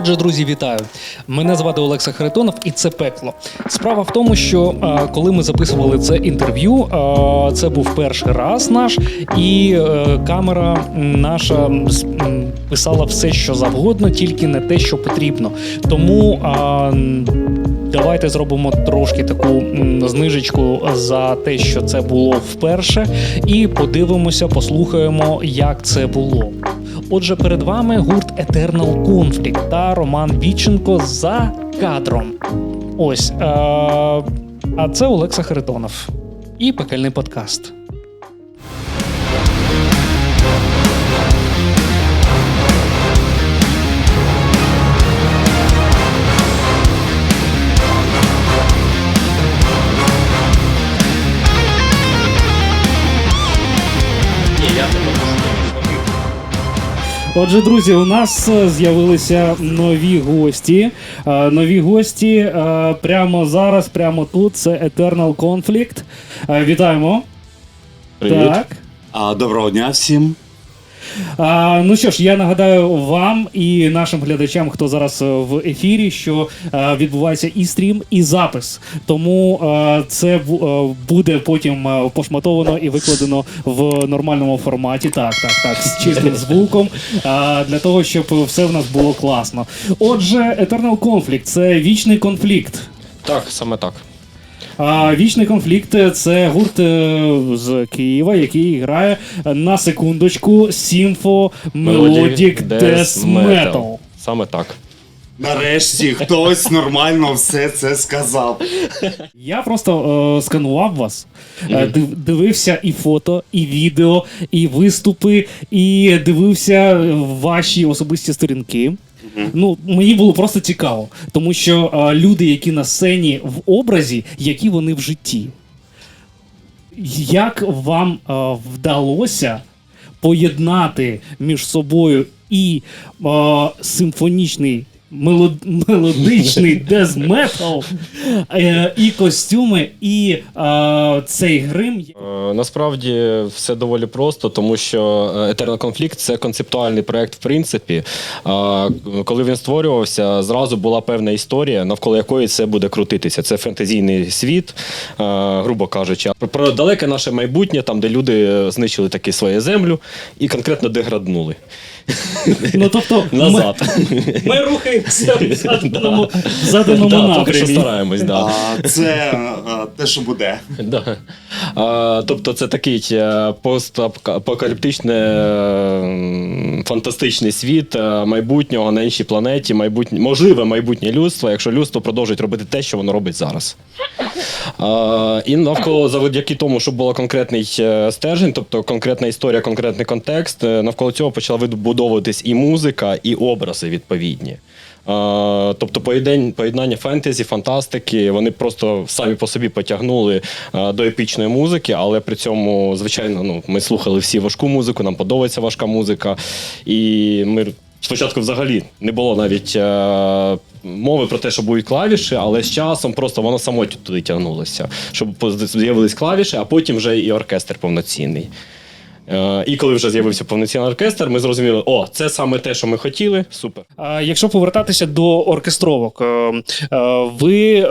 Отже, друзі, вітаю! Мене звати Олекса Харитонов, і це пекло. Справа в тому, що е, коли ми записували це інтерв'ю, е, це був перший раз наш, і е, камера наша писала все, що завгодно, тільки не те, що потрібно. Тому. Давайте зробимо трошки таку знижечку за те, що це було вперше, і подивимося, послухаємо, як це було. Отже, перед вами гурт Eternal Conflict та Роман Віченко за кадром. Ось. Е- а це Олекса Харитонов і пекельний подкаст. Отже, друзі, у нас е, з'явилися нові гості. Е, Нові гості е, прямо зараз, прямо тут. Це Eternal Conflict. Вітаємо. Привіт. Так. Доброго дня всім. А, ну що ж, я нагадаю вам і нашим глядачам, хто зараз е, в ефірі, що е, відбувається і стрім, і запис. Тому е, це е, буде потім пошматовано і викладено в нормальному форматі. Так, так, так, з чистим звуком. е, для того, щоб все в нас було класно. Отже, Eternal Conflict – це вічний конфлікт. Так, саме так. А вічний конфлікт це гурт е, з Києва, який грає е, на секундочку Сімфо Melodic Death Metal. Саме так. Нарешті хтось нормально все це сказав. Я просто е, сканував вас, е, дивився і фото, і відео, і виступи, і дивився ваші особисті сторінки. Ну, мені було просто цікаво, тому що е, люди, які на сцені в образі, які вони в житті. Як вам е, вдалося поєднати між собою і е, симфонічний мелодичний дез метал, е, і костюми, і е, цей грим? Е, Насправді все доволі просто, тому що Eternal Conflict – це концептуальний проект, в принципі. Е, Коли він створювався, зразу була певна історія, навколо якої це буде крутитися. Це фентезійний світ, е, грубо кажучи, Про- далеке наше майбутнє, там, де люди знищили таки свою землю і конкретно деграднули. Ну тобто, Назад. Ми, ми рухаємося в заданому, заданому Да, напрямі. стараємось, да. Це те, що буде. Да. А, тобто це такий е, постапокаліптичний фантастичний світ е, майбутнього на іншій планеті, майбутнє, можливе майбутнє людство, якщо людство продовжить робити те, що воно робить зараз. А, і навколо завдяки тому, що було конкретний е, стержень, тобто конкретна історія, конкретний контекст, навколо цього почала вибудовуватись і музика, і образи відповідні. Тобто поєднань- поєднання фентезі, фантастики, вони просто самі по собі потягнули до епічної музики, але при цьому, звичайно, ну, ми слухали всі важку музику, нам подобається важка музика. І ми спочатку взагалі не було навіть е, мови про те, що будуть клавіші, але з часом просто воно само туди тягнулося, щоб з'явились клавіші, а потім вже і оркестр повноцінний. Е, І коли вже з'явився повноцінний оркестр, ми зрозуміли, о, це саме те, що ми хотіли. Супер. А Якщо повертатися до оркестровок, е, е, ви е,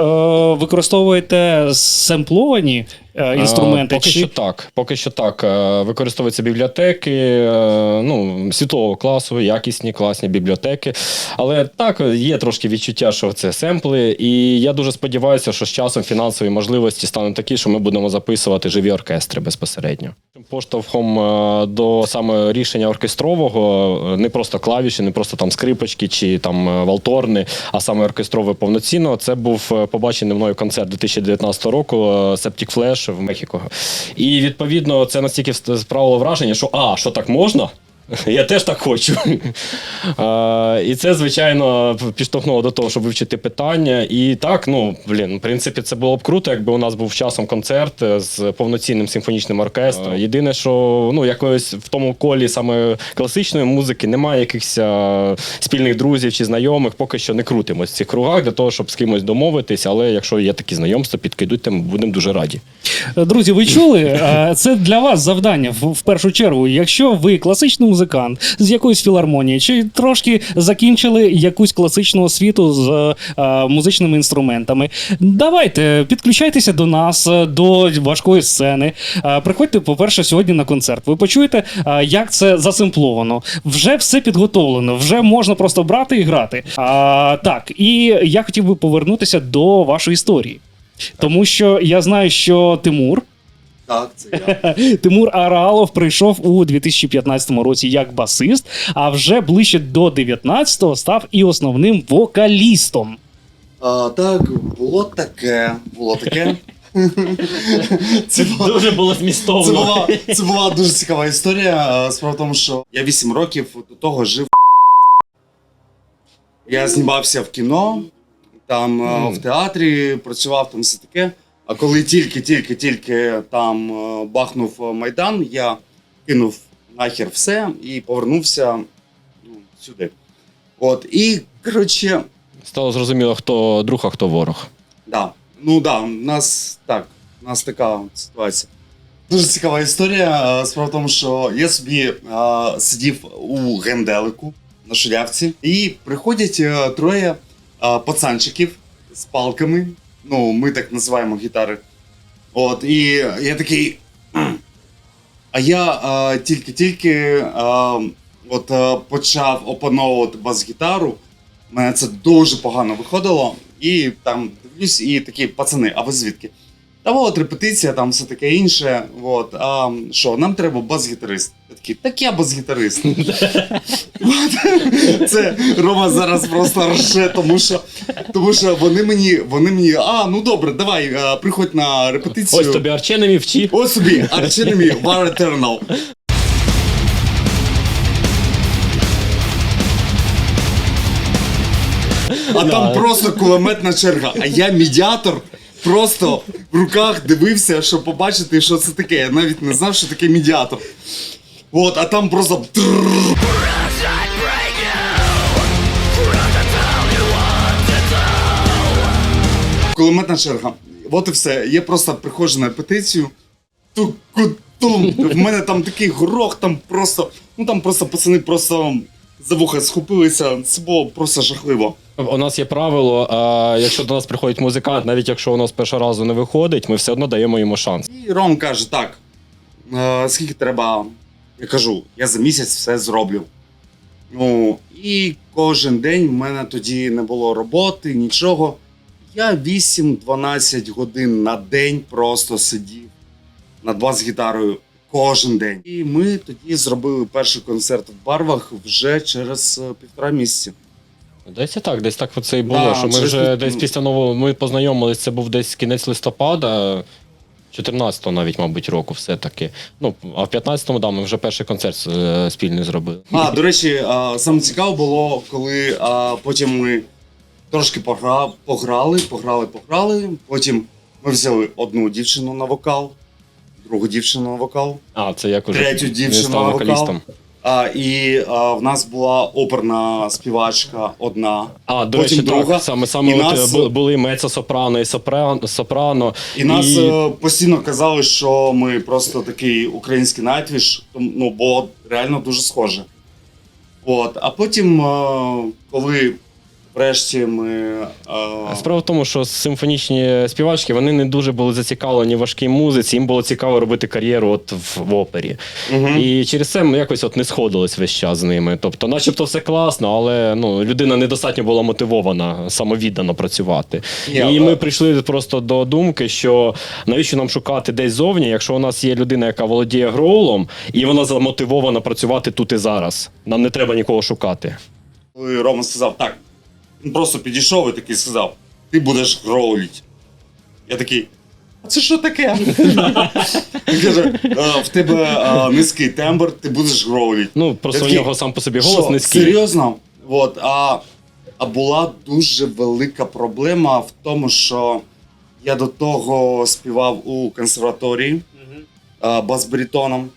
використовуєте семпловані інструменти? Е, Поки чи- що так. Поки що так. Е, Використовуються бібліотеки, е, ну, світового класу, якісні, класні бібліотеки. Але так, є трошки відчуття, що це семпли. І я дуже сподіваюся, що з часом фінансові можливості стануть такі, що ми будемо записувати живі оркестри безпосередньо. Поштовхом е, до саме рішення оркестрового е, не просто клавіші, не просто там скрипочки чи там е, валторни, а саме оркестрове повноцінно. Це був е, побачений мною концерт 2019 року е, Septic Flash в Мехіко. І відповідно це настільки справило враження, що а, що так можна? Я теж так хочу. А, і це, звичайно, підштовхнуло до того, щоб вивчити питання. І так, ну блін, в принципі, це було б круто, якби у нас був часом концерт е, з повноцінним симфонічним оркестром. Єдине, що ну якоїсь в тому колі саме класичної музики немає якихось спільних друзів чи знайомих. Поки що не крутимось в цих кругах для того, щоб з кимось домовитись. Але якщо є такі знайомства, підкидуйте, ми будемо дуже раді. Друзі, ви чули? Е, Це для вас завдання в першу чергу. Якщо ви класичну музикант з якоїсь філармонії, чи трошки закінчили якусь класичну освіту з е, музичними інструментами. Давайте підключайтеся до нас, е, до важкої сцени. Е, приходьте, по-перше, сьогодні на концерт. Ви почуєте, е, як це засимпловано. Вже все підготовлено, вже можна просто брати і грати. А, так, і я хотів би повернутися до вашої історії. Тому що я знаю, що Тимур, Так, це я. Тимур Аралов прийшов у 2015 році як басист, а вже ближче до 19-го став і основним вокалістом. А, так, було таке. Було таке. Це було Дуже було Це була, це була дуже цікава історія. Справа в тому, що я 8 років до того жив. Я знімався в кіно, там е, в театрі працював, там все таке. А коли тільки-тільки-тільки там е, бахнув е, Майдан, я кинув нахер все і повернувся ну, сюди. От, і коротше, Стало зрозуміло, хто друг, а хто ворог. Да. Ну да, у нас так, у нас така ситуація. Дуже цікава історія. Е, Справа в тому, що я собі е, сидів у генделику на шулявці, і приходять е, троє е, пацанчиків з палками. Ну, ми так називаємо гітари. От, і я такий. А я тільки-тільки от, а, почав опановувати бас-гітару. Мене це дуже погано виходило. І там дивлюсь, і такі пацани, а ви звідки? Та от репетиція, там все таке інше. От, а що, нам треба бас-гітарист. Я такий, так я бас-гітарист. Це Рома зараз просто рже, тому що, тому що вони мені, вони мені, а, ну добре, давай, а, приходь на репетицію. Ось тобі арченемі вчи. Ось собі, Archenemy War Eternal. А там просто кулеметна черга, а я медіатор. Просто в руках дивився, щоб побачити, що це таке. Я навіть не знав, що таке медіатор. От, а там просто. Кулеметна черга. От і все. Я просто приходжу на репетицію. Тук-тум. В мене там такий горох, там просто. Ну там просто пацани просто за вуха схопилися. Це було просто жахливо. У нас є правило, а, якщо до нас приходить музикант, навіть якщо у нас першого разу не виходить, ми все одно даємо йому шанс. І Ром каже: так, е, скільки треба. Я кажу, я за місяць все зроблю. Ну, і кожен день в мене тоді не було роботи, нічого. Я 8-12 годин на день просто сидів над бас-гітарою кожен день. І ми тоді зробили перший концерт в барвах вже через е, півтора місяці. Десь і так, десь так оце і було. Да, що ми через вже десь після нового ми познайомились, це був десь кінець листопада, 14-го навіть, мабуть, року, все-таки. Ну, а в 15-му, да, ми вже перший концерт е, спільний зробили. А, до речі, а, саме цікаво було, коли а, потім ми трошки погра... пограли, пограли, пограли. Потім ми взяли одну дівчину на вокал, другу дівчину на вокал, А, це як уже третю дівчину на вокалістом. вокал. А, і а, в нас була оперна співачка одна. А, до Потім речі, друга. так, саме саме І от, нас- е, бу- були мецо-сопрано і сопрано, сопрано. І нас е, постійно казали, що ми просто такий український найтвіш, тому- ну, бо реально дуже схоже. От. А потім, е, коли врешті ми. е, Справа в тому, що симфонічні співачки вони не дуже були зацікавлені в важкій музиці, їм було цікаво робити кар'єру от в, в опері. мгм. І через це ми якось от не сходились весь час з ними. Тобто, начебто все класно, але ну, людина недостатньо була мотивована самовіддано працювати. Ні, і а- ми прийшли просто до думки, що навіщо нам шукати десь зовні, якщо у нас є людина, яка володіє гроулом, і вона замотивована працювати тут і зараз. Нам не треба нікого шукати. Рома сказав, так, він просто підійшов і такий сказав: ти будеш гроуліть. Я такий. А це що таке? Він каже, «Е, в тебе е, низький тембр, ти будеш гроуліть. Ну, просто Я у такий, нього сам по собі голос Що, низький. Серйозно? От, а, а була дуже велика проблема в тому, що я до того співав у консерваторії а, бас-баритоном.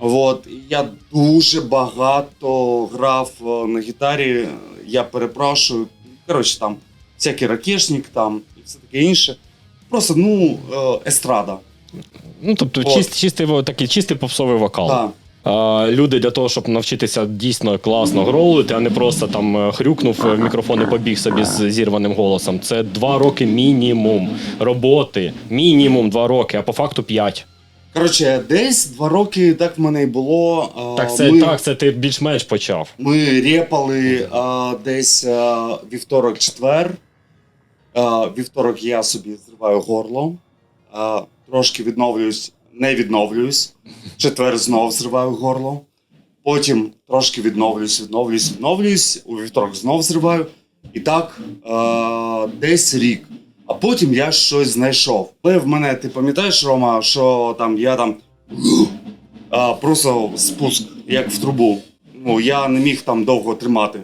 От, і я дуже багато грав е, на гітарі. Я перепрошую. Коротше, там всякий ракешник там і все таке інше. Просто ну, е, естрада. Ну, тобто, От. чист, чистий, такий чистий попсовий вокал. Да. А, люди для того, щоб навчитися дійсно класно гролити, а не просто там е, хрюкнув в мікрофон і побіг собі з зірваним голосом. Це два роки мінімум роботи. Мінімум два роки, а по факту п'ять. Коротше, десь два роки так в мене і було. а, Так, це ми, так, це ти більш-менш почав. Ми репали а, десь а, вівторок-четвер. А, вівторок я собі зриваю горло. А, трошки відновлююсь, не відновлююсь. Четвер знов зриваю горло. Потім трошки відновлююсь, відновлююсь, відновлююсь. У вівторок знов зриваю. І так а, десь рік. А потім я щось знайшов. Але в мене, ти пам'ятаєш, Рома, що там я там а, просто спуск, як в трубу. Ну, я не міг там довго тримати.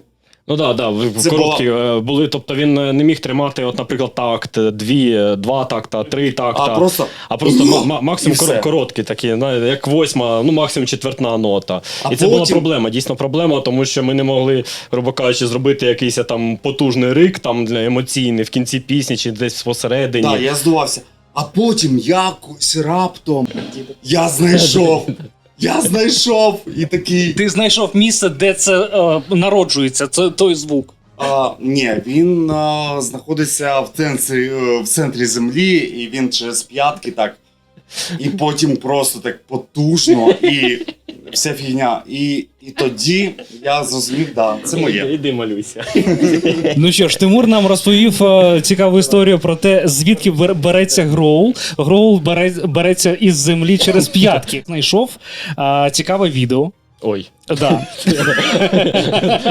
Ну да, да, короткі е, були. Тобто він е, не міг тримати, от, наприклад, такт, дві, е, два такта, три такта. А просто А просто ма- максимум коро- короткі такі, як восьма, ну максимум четвертна нота. А і це була проблема, дійсно проблема, тому що ми не могли, грубо кажучи, зробити якийсь там потужний рик там для емоційний в кінці пісні чи десь посередині. Так, я здувався. А потім якось раптом я знайшов. Я знайшов і такий. Ти знайшов місце, де це е, народжується, це той звук. А, ні, він а, знаходиться в центрі, е, в центрі землі, і він через п'ятки так. І потім просто так потужно, і вся фігня. І, і тоді я зрозумів, да, це моє. Іди малюйся. Ну що ж, Тимур нам розповів е, цікаву історію про те, звідки бер- береться гроул. Гроул бере, береться із землі через п'ятки. Знайшов е, цікаве відео. Ой. Да.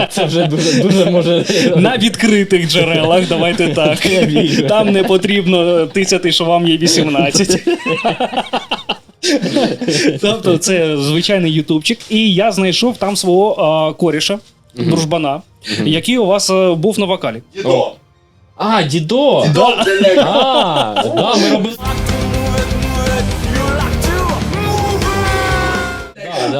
Це вже дуже, дуже може. На відкритих джерелах, давайте так. Там не потрібно тисяти, що вам є 18. Тобто, це звичайний ютубчик. І я знайшов там свого а, коріша, дружбана, який у вас а, був на вокалі. Дідо. А, дідо! Дідо. А, да, ми робили.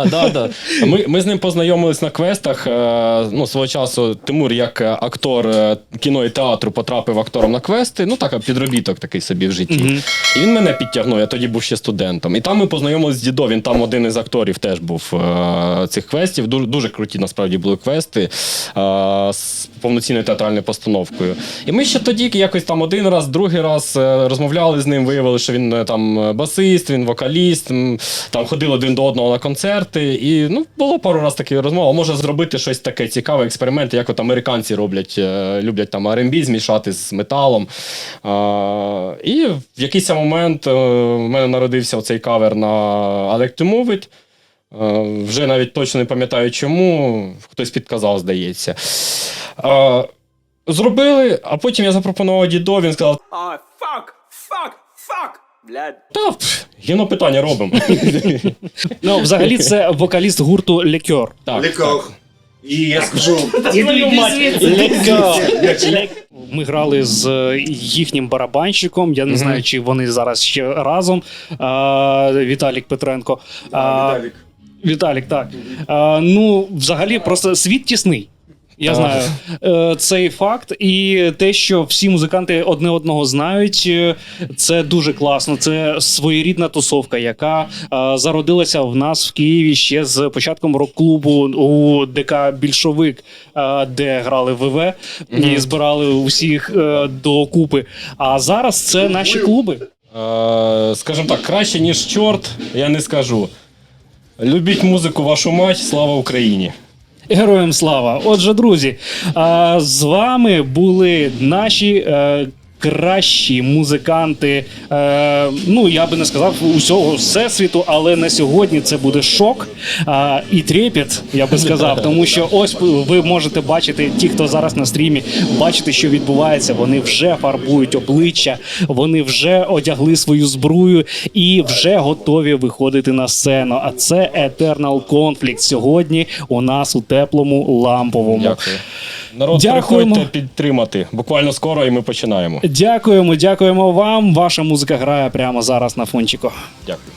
Да, да, да. Ми, ми з ним познайомились на квестах. е, Ну, свого часу Тимур, як е, актор е, кіно і театру, потрапив актором на квести. Ну, так, підробіток такий собі в житті. І він мене підтягнув, я тоді був ще студентом. І там ми познайомились з дідо. Він там один із акторів теж був е, цих квестів. Дуже, дуже круті насправді були квести е, з повноцінною театральною постановкою. І ми ще тоді якось там один раз, другий раз е, розмовляли з ним, виявили, що він е, там басист, він вокаліст, м, там ходили один до одного на концерти. І ну, було пару разів такі розмови. Може зробити щось таке цікаве, експеримент, як от американці роблять, е, люблять там R&B змішати з металом. А, і в якийсь момент е, в мене народився оцей кавер на Like to Move It. Е, Вже навіть точно не пам'ятаю чому, хтось підказав, здається. Е, Зробили, а потім я запропонував дідо, він сказав: А, fuck, fuck, блядь. Та гіно питання робимо. Ну, взагалі, це вокаліст гурту Лекьор. Так, Лікох. І я скажу. Ми грали з е, їхнім барабанщиком. Я не знаю, чи вони зараз ще разом. А, Віталік Петренко. А, Віталік. Віталік, так. А, ну, взагалі, просто світ тісний. Я знаю Е, цей факт, і те, що всі музиканти одне одного знають, е, це дуже класно. Це своєрідна тусовка, яка е, зародилася в нас в Києві ще з початком рок-клубу у ДК Більшовик, е, де грали ВВ і збирали усіх е, докупи. А зараз це наші клуби. Е, Скажімо так, краще, ніж чорт, я не скажу. Любіть музику, вашу мать, слава Україні! Героям слава! Отже, друзі, з вами були наші. Е, Кращі музиканти, е, ну я би не сказав усього всесвіту, але на сьогодні це буде шок а, і трепет, я би сказав. Тому що ось ви можете бачити, ті, хто зараз на стрімі, бачите, що відбувається. Вони вже фарбують обличчя, вони вже одягли свою зброю і вже готові виходити на сцену. А це Eternal Conflict сьогодні у нас у теплому ламповому. Дякую. Народ, Дякуємо. приходьте підтримати. Буквально скоро і ми починаємо. Дякуємо, дякуємо вам. Ваша музика грає прямо зараз на фончику. Дякую.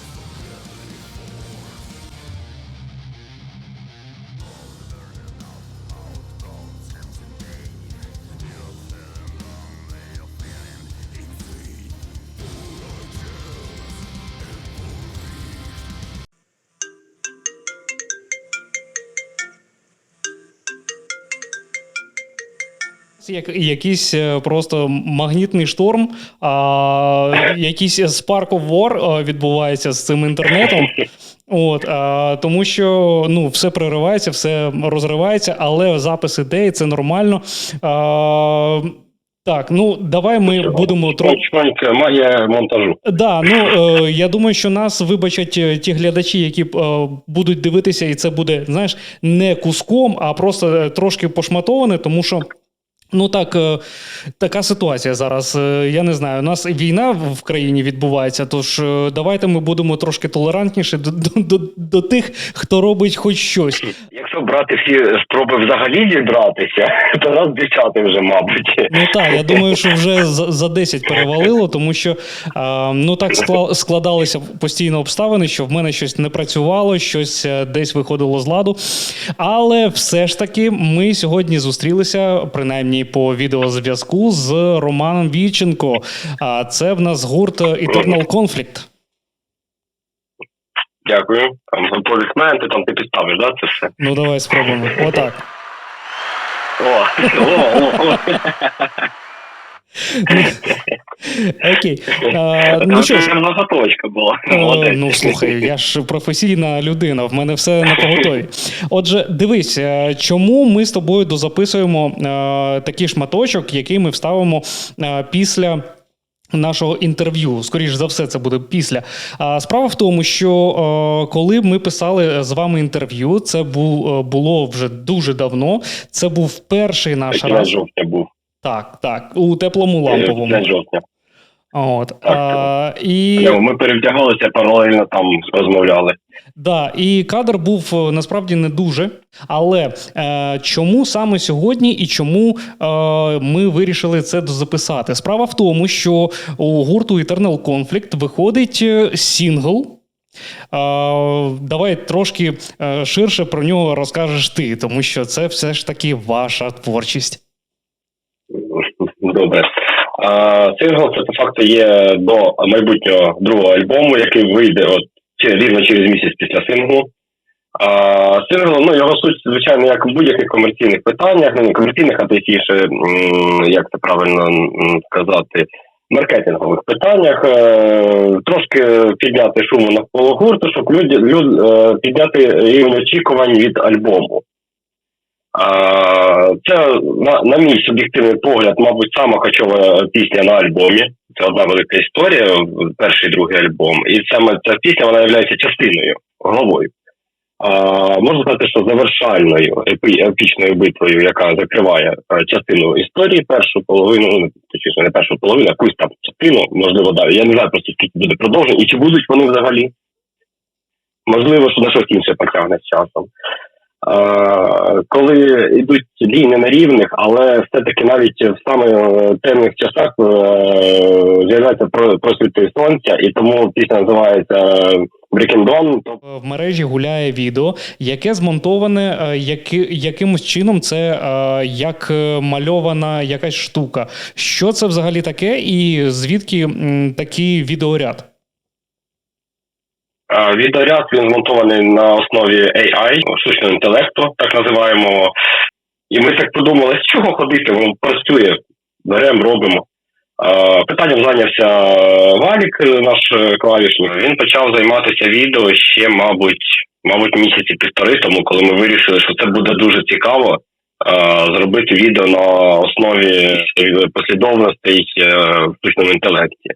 Як, якийсь е, просто магнітний шторм, а, якийсь Spark of War е, відбувається з цим інтернетом. От, а, тому що ну, все переривається, все розривається, але запис ідеї це нормально. А, так, ну давай ми будемо трохи. Має монтажу. Да, ну е, я думаю, що нас вибачать е, ті глядачі, які е, будуть дивитися, і це буде, знаєш, не куском, а просто трошки пошматоване, тому що. Ну так, е, така ситуація зараз. Е, Я не знаю. У нас війна в країні відбувається. Тож е, давайте ми будемо трошки толерантніші до, до, до, до тих, хто робить хоч щось. Якщо брати всі спроби взагалі зібратися, то нас десяти вже, мабуть. Ну так, я думаю, що вже за, за 10 перевалило, тому що ну так скла- складалися постійно обставини, що в мене щось не працювало, щось десь виходило з ладу. Але все ж таки ми сьогодні зустрілися, принаймні по відеозв'язку, з Романом Віченко. А це в нас гурт Eternal Conflict. Дякую. Там аплодисменти, там ти підставиш, да, це все? Ну давай спробуємо. Отак. О, о, о, о. Окей. А, ну що ж. Це заготовочка була. Ну слухай, я ж професійна людина, в мене все на поготові. Отже, дивись, е, чому ми з тобою дозаписуємо е, такий шматочок, який ми вставимо е, після. Нашого інтерв'ю, скоріш за все, це буде після. А справа в тому, що коли ми писали з вами інтерв'ю, це було вже дуже давно. Це був перший наш раз. жовтня був. Так, так, у теплому ламповому. Жовтня. От а, і Ну, Ми перевдягалися паралельно там розмовляли. Да, і кадр був е, насправді не дуже. Але е, чому саме сьогодні і чому е, ми вирішили це записати? Справа в тому, що у гурту Eternal Conflict виходить е, сінгл. Е, давай трошки е, ширше про нього розкажеш ти, тому що це все ж таки ваша творчість. Добре. Сингл це по факту є до майбутнього другого альбому, який вийде от рівно через місяць після синглу. А, сингл, ну його суть, звичайно, як в будь-яких комерційних питаннях, ну не комерційних, а точніше, як це правильно сказати, маркетингових питаннях. Е, трошки підняти шуму навколо гурту, щоб люди, люд, е, підняти рівень очікувань від альбому. Це, на, на мій суб'єктивний погляд, мабуть, сама качова пісня на альбомі. Це одна велика історія, перший і другий альбом. І саме ця пісня вона є частиною, головою. А, можна сказати, що завершальною епі, епічною битвою, яка закриває е, частину історії, першу половину, ну, точніше, не першу половину, якусь там частину, можливо, далі. Я не знаю просто скільки буде продовжень і чи будуть вони взагалі. Можливо, що на щось інше потягне з часом. Е, коли йдуть лінії на рівних, але все-таки навіть в саме е, темних часах е, з'являється про- просвіти сонця, і тому пісня називається Тобто В мережі гуляє відео, яке змонтоване яки, якимось чином. Це як мальована якась штука. Що це взагалі таке, і звідки такий відеоряд? Е, відеоряд він змонтований на основі AI, штучного інтелекту, так називаємо. І ми так подумали, з чого ходити? Воно працює, беремо, робимо. Е, Питанням зайнявся Валік, наш е, клавішник. Він почав займатися відео ще, мабуть, мабуть, місяці півтори тому, коли ми вирішили, що це буде дуже цікаво. Зробити відео на основі послідовностей в штучному інтелекті.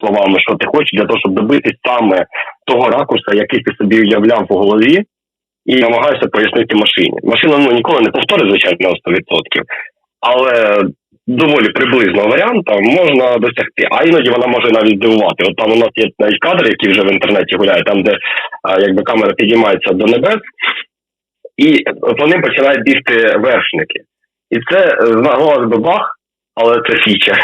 Словами, що ти хочеш, для того, щоб добитись саме того ракурсу, який ти собі уявляв в голові, і намагаєшся пояснити машині. Машина ну, ніколи не повторить, звичайно, на 100%, але доволі приблизного варіанта можна досягти. А іноді вона може навіть здивувати. От там у нас є навіть кадр, який вже в інтернеті гуляє, там, де якби камера підіймається до небес, і по ним починають бігти вершники. І це е, здавалося бах, але це фіча.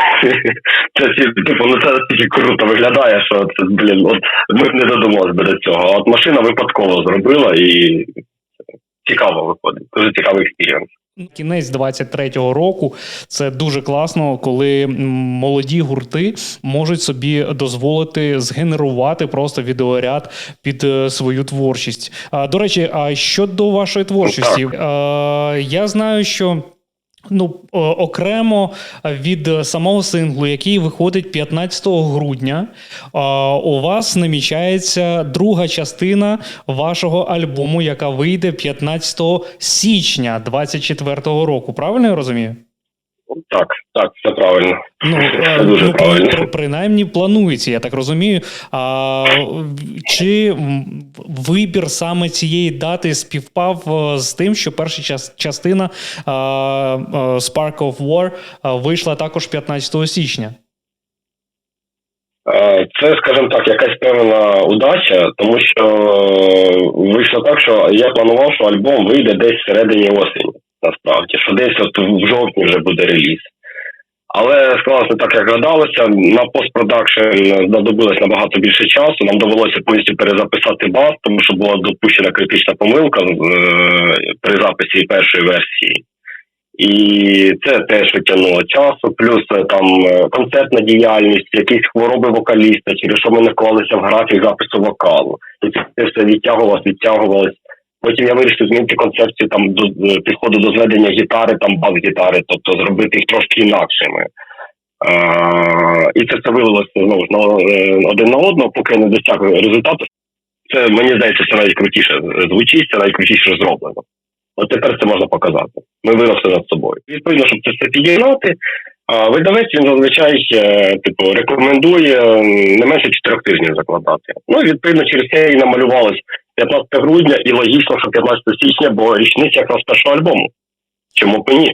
Це типу, ну це настільки круто виглядає, що це блін, от ми б не додумалися би до цього. А от машина випадково зробила і цікаво виходить. Дуже цікавий експірієнс. Кінець 23-го року це дуже класно, коли молоді гурти можуть собі дозволити згенерувати просто відеоряд під е, свою творчість. А, до речі, а щодо вашої творчості, я знаю, що. Ну, окремо від е, самого синглу, який виходить 15 грудня, у вас намічається друга частина вашого альбому, яка вийде 15 січня 2024 року. Правильно я розумію? Так, так, все правильно. Ну, е, Це дуже ну, правильно. при- принаймні планується, я так розумію. А, чи вибір саме цієї дати співпав е, з тим, що перша час- частина а, е, Spark of War вийшла також 15 січня? Е, Це, скажімо так, якась певна удача, тому що е, вийшло так, що я планував, що альбом вийде десь всередині осені, насправді, що десь от в жовтні вже буде реліз. Але склалося так, як гадалося. На постпродакшн знадобилось набагато більше часу. Нам довелося повністю перезаписати бас, тому що була допущена критична помилка е, при записі першої версії. І це теж витягнуло часу, плюс е, там е, концертна діяльність, якісь хвороби вокаліста, через що ми не вклалися в графік запису вокалу. І це все відтягувалось, відтягувалось. Потім я вирішив змінити концепцію там до е, підходу до зведення гітари, там бас-гітари, тобто зробити їх трошки інакшими. А, і це все вилилося знову ж на е, один на одного, поки не досяг результату. Це мені здається, це найкрутіше звучить, це найкрутіше зроблено. От тепер це можна показати. Ми виросли над собою. Відповідно, щоб це все підігнати, видавець він зазвичай е, типу рекомендує не менше чотирьох тижнів закладати. Ну і відповідно через це і намалювалось 15 грудня, і логічно, що 15 січня, бо річниця якраз першого альбому. Чому б ні?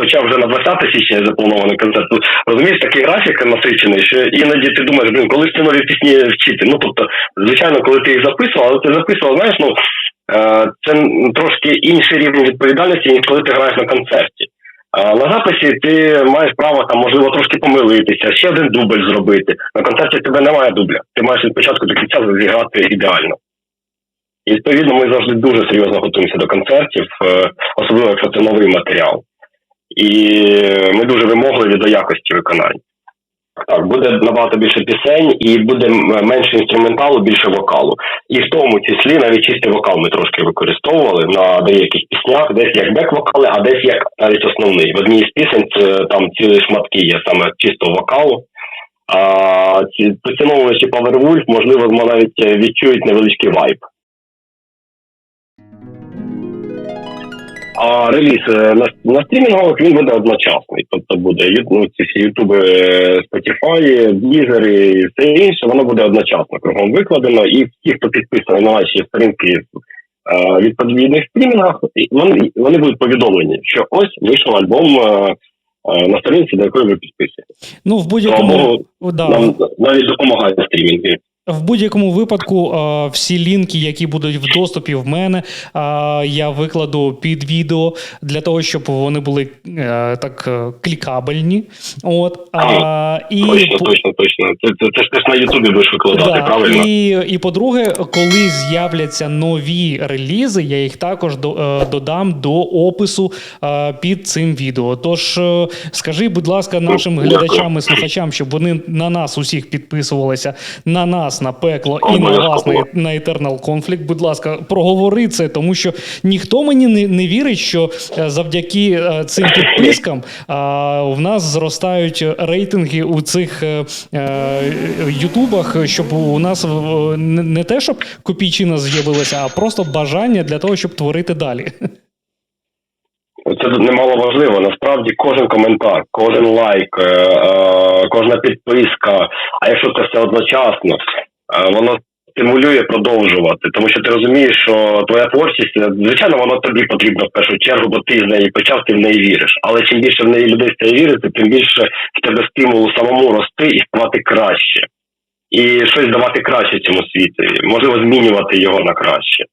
Хоча вже на 20 січня запланований концерт. Розумієш, такий графік насичений, що іноді ти думаєш, блін, коли ж ці нові пісні вчити. Ну тобто, звичайно, коли ти їх записував, але ти записував, знаєш, ну е, це трошки інший рівень відповідальності, ніж коли ти граєш на концерті. На записі ти маєш право там, можливо, трошки помилитися, ще один дубль зробити. На концерті тебе немає дубля. Ти маєш від початку до кінця зіграти ідеально. І відповідно ми завжди дуже серйозно готуємося до концертів, е, особливо якщо це новий матеріал. І ми дуже вимогливі до якості виконання. Так, буде набагато більше пісень і буде менше інструменталу, більше вокалу. І в тому числі навіть чистий вокал ми трошки використовували на деяких піснях, десь як бек-вокали, а десь як навіть основний. В одній з пісень там цілі шматки є саме чистого вокалу. А ці поціновувачі Powerwolf, можливо, навіть е, відчують невеличкий вайб. А реліз е, на, на стрімінгових він буде одночасний. Тобто буде ну, ці всі ютуби, е, Spotify, Deezer і все інше, воно буде одночасно кругом викладено. І ті, хто підписаний на наші сторінки е, в відповідних стрімінгах, вони, вони будуть повідомлені, що ось вийшов альбом е, е, на сторінці, до якої ви підписуєте. Ну, в будь-якому, да, нам навіть допомагає стрімінги. В будь-якому випадку всі лінки, які будуть в доступі в мене, я викладу під відео для того, щоб вони були е, так е, клікабельні. От а, і Точно, точно, точно. Це, це, це ж ти ж на Ютубі будеш викладати, Да, правильно? і, і по-друге, коли з'являться нові релізи, я їх також до, е, додам до опису е, під цим відео. Тож е, скажи, будь ласка, нашим глядачам і слухачам, щоб вони на нас усіх підписувалися, на нас, на пекло і на вас на, на Eternal Conflict. Будь ласка, проговори це, тому що ніхто мені не, не вірить, що е, завдяки е, цим підпискам а, в нас зростають рейтинги у цих е, ютубах, щоб у нас не не те, щоб копійчина з'явилася, а просто бажання для того, щоб творити далі. Це немало важливо. Насправді кожен коментар, кожен лайк, кожна підписка. А якщо це все одночасно, воно стимулює продовжувати, тому що ти розумієш, що твоя творчість, е, звичайно, воно тобі потрібно в першу чергу, бо ти з неї почав, ти в неї віриш. Але чим більше в неї людей стає вірити, тим більше в тебе стимулу самому рости і ставати краще. І щось давати краще цьому світу, можливо, змінювати його на краще.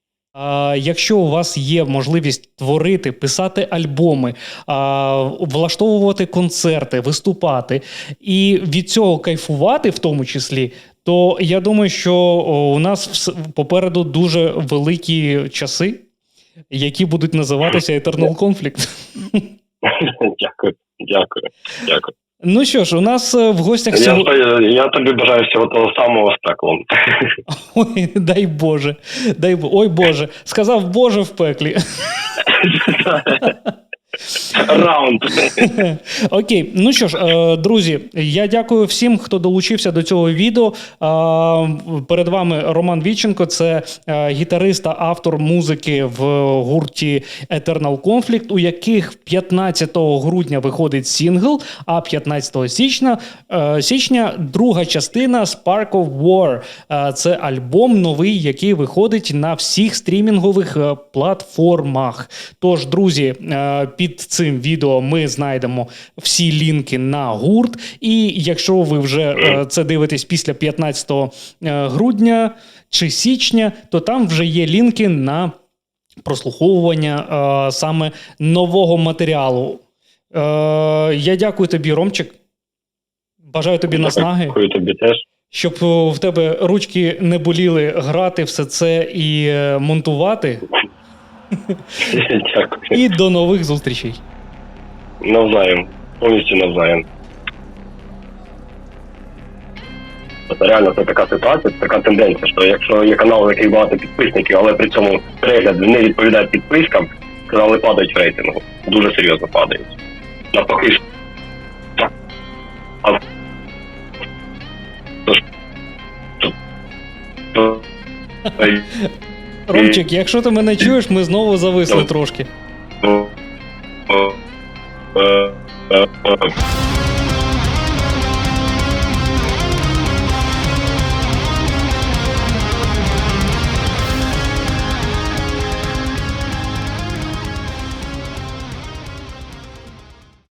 Якщо у вас є можливість творити, писати альбоми, влаштовувати концерти, виступати і від цього кайфувати, в тому числі, то я думаю, що у нас попереду дуже великі часи, які будуть називатися Eternal Conflict. Дякую, дякую, дякую. Ну що ж, у нас е, в гостях Я, сьогодні. Я, я тобі бажаю всього того самого з пеклом. Ой, дай Боже, дай Боже. Ой Боже, сказав Боже в пеклі. раунд. Окей, ну що ж, е, друзі, я дякую всім, хто долучився до цього відео. Перед вами Роман Віченко, це е, гітарист та автор музики в гурті Eternal Conflict, у яких 15 грудня виходить сінгл, а 15 січня, е, січня друга частина Spark of War. Це альбом новий, який виходить на всіх стрімінгових платформах. Тож, друзі, е, під цим відео ми знайдемо всі лінки на гурт. І якщо ви вже е, це дивитесь після 15 е, грудня чи січня, то там вже є лінки на прослуховування е, саме нового матеріалу. Я дякую тобі, Ромчик. Бажаю тобі наснаги, Дякую тобі теж. щоб в тебе ручки не боліли грати все це і монтувати. Дякую. І до нових зустрічей. Навзаєм. Повністю навзаєм. От Реально, це така ситуація, це така тенденція, що якщо є канал, у яких багато підписників, але при цьому перегляд не відповідає підпискам, канали падають в рейтингу. Дуже серйозно падають. Навпаки. то- Ромчик, якщо ти мене чуєш, ми знову зависли Ну. трошки. то- е, е, е,